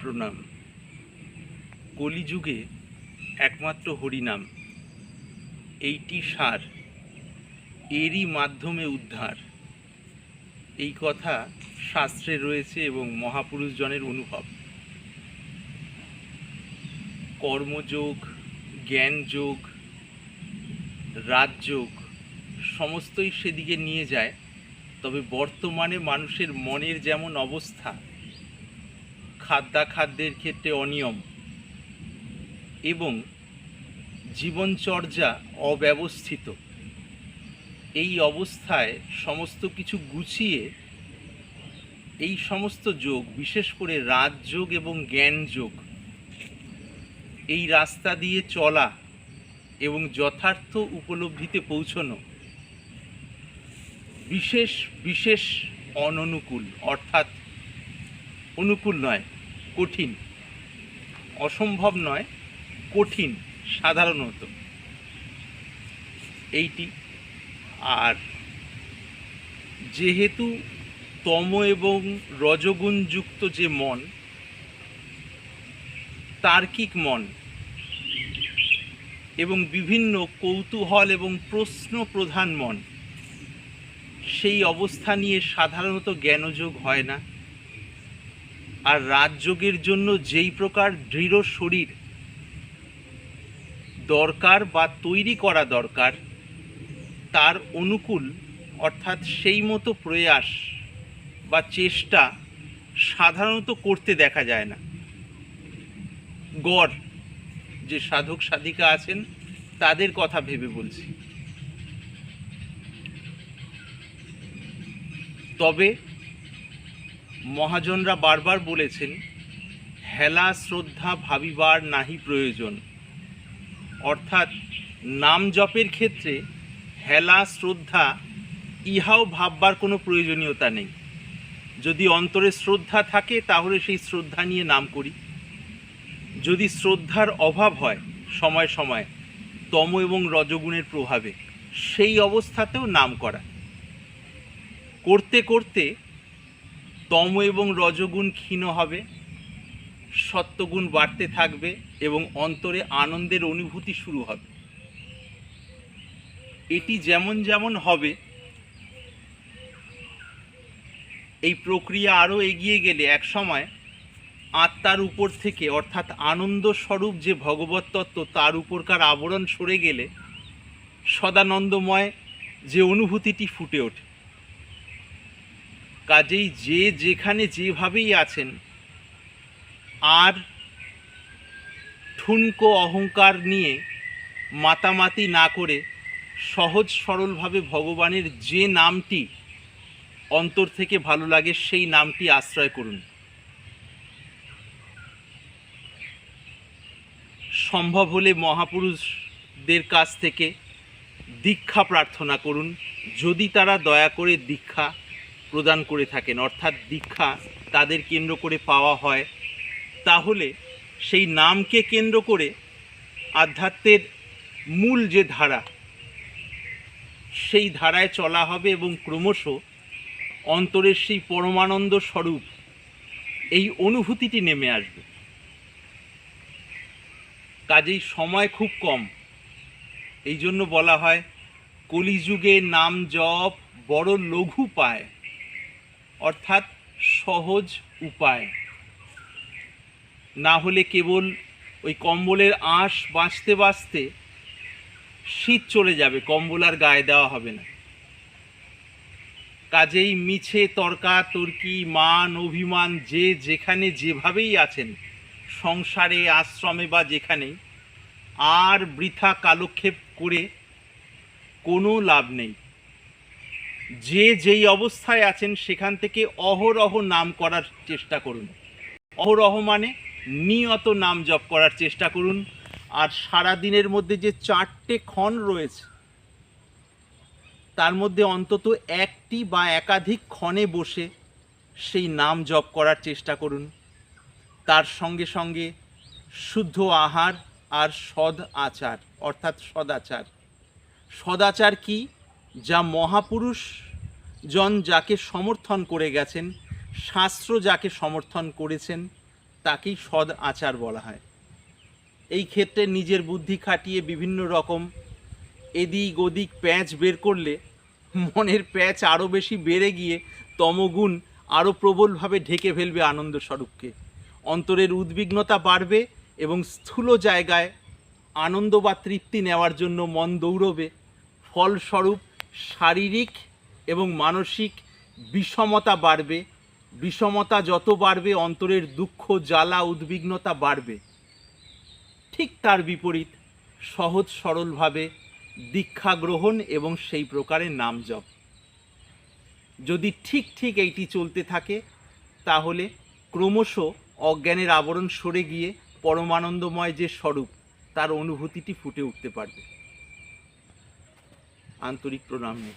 প্রণাম। কলিযুগে একমাত্র হরিনাম, এইটি সার, এরই মাধ্যমে উদ্ধার। এই কথা শাস্ত্রে রয়েছে এবং মহাপুরুষজনের অনুভব। কর্মযোগ, জ্ঞানযোগ, রাজযোগ, সমস্তই সেদিকে নিয়ে যায়, তবে বর্তমানে মানুষের মনের যেমন অবস্থা খাদ্যাখাদ্যের ক্ষেত্রে অনিয়ম এবং জীবনচর্যা অব্যবস্থিত। এই অবস্থায় সমস্ত কিছু গুছিয়ে এই সমস্ত যোগ, বিশেষ করে রাজযোগ এবং জ্ঞান যোগ এই রাস্তা দিয়ে চলা এবং যথার্থ উপলব্ধিতে পৌঁছনো বিশেষ বিশেষ অননুকূল, অর্থাৎ অনুকূল নয়। কঠিন। অসম্ভব নয়, কঠিন সাধারণত এইটি আর। যেহেতু তম এবং রজগুণযুক্ত যে মন, তার্কিক মন, এবং বিভিন্ন কৌতূহল এবং প্রশ্ন প্রধান মন, সেই অবস্থা নিয়ে সাধারণত জ্ঞানযোগ হয় না। আর রাজযোগের জন্য যেই প্রকার দৃঢ় শরীর দরকার বা তৈরি করা দরকার, তার অনুকূল, অর্থাৎ সেই মতো প্রয়াস বা চেষ্টা সাধারণত করতে দেখা যায় না। গড়, যে সাধক সাধিকা আছেন, তাদের কথা ভেবে বলছি। তবে মহাজনরা বারবার বলেছেন, হেলা শ্রদ্ধা ভাবিবার নাহি প্রয়োজন। অর্থাৎ নাম জপের ক্ষেত্রে হেলা শ্রদ্ধা, ইহাও ভাববার কোনো প্রয়োজনীয়তা নেই। যদি অন্তরে শ্রদ্ধা থাকে, তাহলে সেই শ্রদ্ধা নিয়ে নাম করি। যদি শ্রদ্ধার অভাব হয় সময় সময়, তম এবং রজগুণের প্রভাবে, সেই অবস্থাতেও নাম করা। করতে করতে তম এবং রজগুণ ক্ষীণ হবে, সত্যগুণ বাড়তে থাকবে এবং অন্তরে আনন্দের অনুভূতি শুরু হবে। এটি যেমন যেমন হবে, এই প্রক্রিয়া আরও এগিয়ে গেলে এক সময় আত্মার উপর থেকে, অর্থাৎ আনন্দ স্বরূপ যে ভগবত তত্ত্ব, তার উপরকার আবরণ সরে গেলে সদানন্দময় যে অনুভূতিটি ফুটে ওঠে। কাজেই যে যেখানে যেভাবেই আছেন, আর ঠুনকো অহংকার নিয়ে মাতামাতি না করে সহজ সরলভাবে ভগবানের যে নামটি অন্তর থেকে ভালো লাগে, সেই নামটি আশ্রয় করুন। সম্ভব হলে মহাপুরুষদের কাছ থেকে দীক্ষা প্রার্থনা করুন। যদি তারা দয়া করে দীক্ষা প্রদান করে থাকেন, অর্থাৎ দীক্ষা তাদের কেন্দ্র করে পাওয়া হয়। তাহলে সেই নামকে কেন্দ্র করে আধ্যাত্মের মূল যে ধারা, সেই ধারায় চলা হবে এবং ক্রমশ অন্তরের সেই পরমানন্দ স্বরূপ এই অনুভূতিটি নেমে আসবে। কাজেই সময় খুব কম। এই জন্য বলা হয়, কলিযুগে নাম জপ বড় লঘু পায়। অর্থাৎ সহজ উপায়। না হলে কেবল ওই কম্বলের আঁশ বাঁচতে বাঁচতে শীত চলে যাবে, কম্বল আর গায়ে দেওয়া হবে না। কাজেই মিছে, তর্কা, তর্কি, মান, অভিমান, যে যেখানে যেভাবেই আছেন, সংসারে, আশ্রমে বা যেখানেই আর বৃথা কালক্ষেপ করে কোনো লাভ নেই। যে যেই অবস্থায় আছেন সেখান থেকে অহরহ নাম করার চেষ্টা করুন। অহরহ মানে নিয়ত নাম জপ করার চেষ্টা করুন। আর সারা দিনের মধ্যে যে চারটে ক্ষণ রয়েছে, তার মধ্যে অন্তত একটি বা একাধিক ক্ষণে বসে সেই নাম জপ করার চেষ্টা করুন। তার সঙ্গে সঙ্গে শুদ্ধ আহার আর সদ আচার, অর্থাৎ সদাচার। সদাচার কি? যা মহাপুরুষ জন যাকে সমর্থন করে গেছেন, শাস্ত্র যাকে সমর্থন করেছেন, তাকেই সদ আচার বলা হয়। এই ক্ষেত্রে নিজের বুদ্ধি খাটিয়ে বিভিন্ন রকম এদিক ওদিক প্যাঁচ বের করলে মনের প্যাঁচ আরও বেশি বেড়ে গিয়ে তমগুণ আরও প্রবলভাবে ঢেকে ফেলবে আনন্দ স্বরূপকে। অন্তরের উদ্বিগ্নতা বাড়বে এবং স্থূল জায়গায় আনন্দ বা তৃপ্তি নেওয়ার জন্য মন দৌড়বে। ফলস্বরূপ শারীরিক এবং মানসিক বিষমতা বাড়বে। বিষমতা যত বাড়বে, অন্তরের দুঃখ, জ্বালা, উদ্বিগ্নতা বাড়বে। ঠিক তার বিপরীত, সহজ সরলভাবে দীক্ষা গ্রহণ এবং সেই প্রকারে নাম জপ। যদি ঠিক ঠিক এইটি চলতে থাকে, তাহলে ক্রমশ অজ্ঞানের আবরণ সরে গিয়ে পরমানন্দময় যে স্বরূপ, তার অনুভূতিটি ফুটে উঠতে পারবে। আন্তরিক প্রণাম। নেই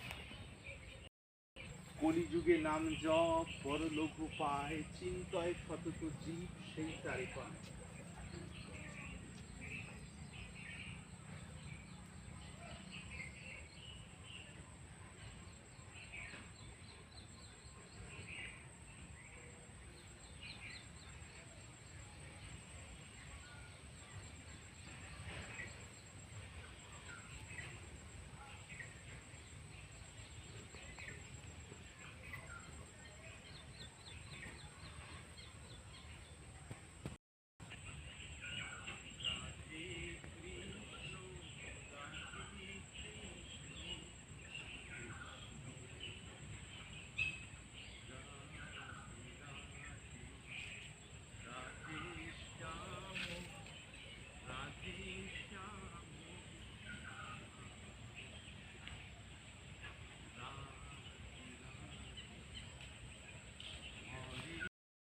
কলিযুগে নাম জপ পরলোক পায় চিন্তায় শতত জীব সেই তারে পায়।